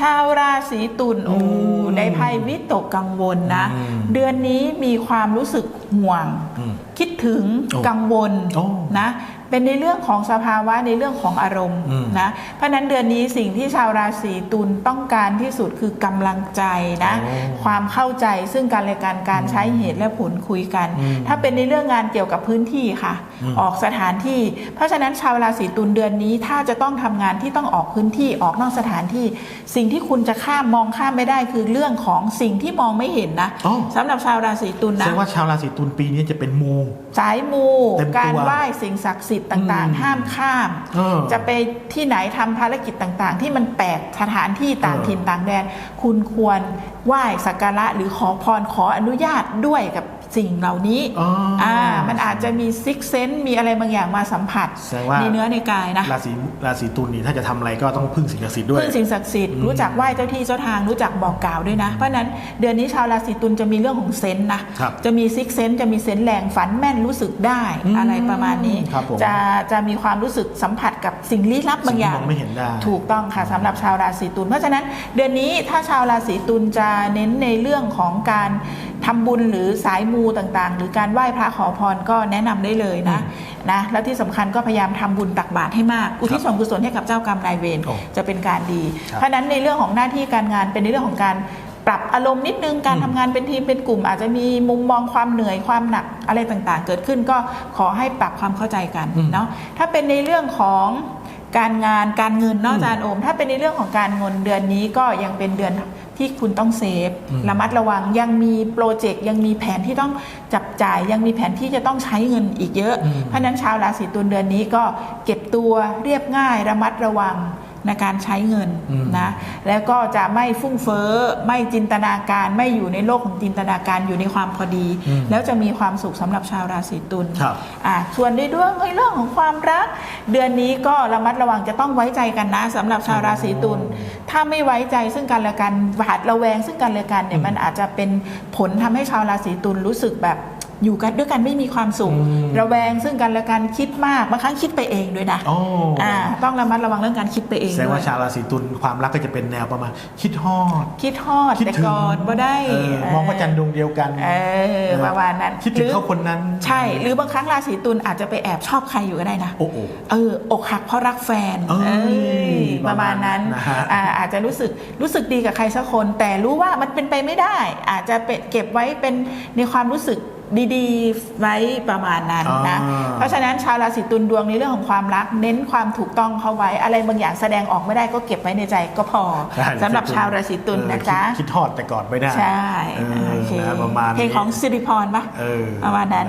ชาวราศีตุลโอ้อืมได้ไพ่วิตกกังวลนะอืมเดือนนี้มีความรู้สึกห่วงอืมคิดถึงโอ้กังวลโอ้นะ เป็นในเรื่องของสภาวะในเรื่องของอารมณ์อืมนะเพราะฉะนั้นเดือนนี้สิ่งที่ชาวราศีตุลต้องการที่สุดคือกำลังใจนะโอ้ความเข้าใจซึ่งกันและกันการใช้เหตุและผลคุยกันอืมถ้าเป็นในเรื่องงานเกี่ยวกับพื้นที่ค่ะอืมออกสถานที่ เพราะฉะนั้นชาวราศีตุลเดือนนี้ถ้าจะต้องทำงานที่ต้องออกพื้นที่ออกนอกสถานที่ สิ่งที่คุณจะข้ามมองข้ามไม่ได้คือเรื่องของสิ่งที่มองไม่เห็นนะอ๋อสำหรับชาวราศีตุลแสนะดงว่าชาวราศีตุลปีนี้จะเป็นมูสายมูเต็มตัวการไหว้สิ่งศักดิ์สิทธิ์ต่างอืมๆห้ามข้ามเออจะไปที่ไหนทำภารกิจต่างๆ ที่มันแปลกสถานที่ต่างเออถิ่นต่างแดน คุณควรไหว้สักการะหรือขอพรขออนุญาตด้วยกับ สิ่งเหล่านี้อ๋ออ่ามันอาจจะมีซิกเซนมีอะไรบางอย่างมาสัมผัสแสดงว่าในเนื้อในกายนะราศีราศีตุลนี่ถ้าจะทำอะไรก็ต้องพึ่งสิ่งศักดิ์สิทธิ์ด้วยพึ่งสิ่งศักดิ์สิทธิ์รู้จักไหว้เจ้าที่เจ้าทางรู้จักบอกกล่าวด้วยนะ เพราะฉะนั้นเดือนนี้ชาวราศีตุลจะมีเรื่องของเซนส์นะครับจะมีซิกเซนจะมีเซนส์แรงฝันแม่นรู้สึกได้อืมอะไรประมาณนี้ครับผมจะจะมีความรู้สึกสัมผัสกับสิ่งลี้ลับบางอย่างสิ่งที่มองไม่เห็นได้ถูกต้องค่ะสำหรับชาวราศีตุลเพราะฉะนั้นเดือนนี้ถ้าชาวราศีตุลจะเน้นในเรื่องของการ ทำบุญหรือสายมูต่างๆ หรือการไหว้พระขอพรก็แนะนำได้เลยนะนะแล้วที่สำคัญก็พยายามทำบุญตักบาตรให้มากอุทิศส่วนกุศลให้กับเจ้ากรรมนายเวรโอ้จะเป็นการดีครับเพราะฉะนั้นในเรื่องของหน้าที่การงานเป็นในเรื่องของการปรับอารมณ์นิดนึงการอืมทำงานเป็นทีมเป็นกลุ่ม อาจจะมีมุมมองความเหนื่อยความหนักอะไรต่างๆ เกิดขึ้นก็ขอให้ปรับความเข้าใจกันเนาะถ้าเป็นในเรื่องของ การงานการเงินเนาะอาจารย์โอม ถ้าเป็นในเรื่องของการเงินเดือนนี้ก็ยังเป็นเดือนที่คุณต้องเซฟอืมระมัดระวังยังมีโปรเจกต์ยังมีแผนที่ต้องจับจ่าย ยังมีแผนที่จะต้องใช้เงินอีกเยอะอืมเพราะฉะนั้นชาวราศีตุลเดือนนี้ก็เก็บตัวเรียบง่ายระมัดระวัง ในการใช้เงินอืมนะแล้วก็จะไม่ฟุ่งเฟ้อไม่จินตนาการไม่อยู่ในโลกของจินตนาการอยู่ในความพอดีอืมแล้วจะมีความสุขสำหรับชาวราศีตุลครับอะส่วนในเรื่องในเรื่องของความรัก เดือนนี้ก็ระมัดระวังจะต้องไว้ใจกันนะสำหรับชาวราศีตุลถ้าไม่ไว้ใจซึ่งกันและกันหวาดระแวง ซึ่งกันและกันเนี่ยอืมมันอาจจะเป็นผลทำให้ชาวราศีตุลรู้สึกแบบอยู่กันด้วยกันไม่มีความสุขอืมระแวงซึ่งกันและกันคิดมากบางครั้งคิดไปเองด้วยนะโอ้อ่า ต้องระมัดระวังเรื่องการคิดไปเองแสดงด้วว่ายชาวราศีตุลความรักก็จะเป็นแนวประมาณ คิดฮอด คิดทอดคิดแต่ถึงก่อนบ่ได้เออมองพระจันทร์ดวงเดียวกัน เออประมาณนั้นคิดถึงเขาคนนั้น ใช่ หรือบางครั้งราศีตุลอาจจะไปแอบชอบใครอยู่ก็ได้นะ โอ้โห เอออกหักเพราะรักแฟนเอ้ยเอ้ยประมาณนั้นนะฮะอ่าอาจจะรู้สึกรู้สึกดีกับใครสักคน แต่รู้ว่ามันเป็นไปไม่ได้ อาจจะเป็นเก็บไว้เป็นในความรู้สึก ดีๆ ไว้ประมาณนั้นนะ อ่า เพราะฉะนั้นชาวราศีตุลดวงในเรื่องของความรัก เน้นความถูกต้องเข้าไว้ อะไรบางอย่างแสดงออกไม่ได้ก็เก็บไว้ในใจก็พอใช่สำหรับชาวราศีตุลเออนะจ๊ะคิดคิดทอดแต่ก่อนไม่ได้ใช่เออโอเคนะประมาณเพลงของสิริพรปะเออประมาณนั้น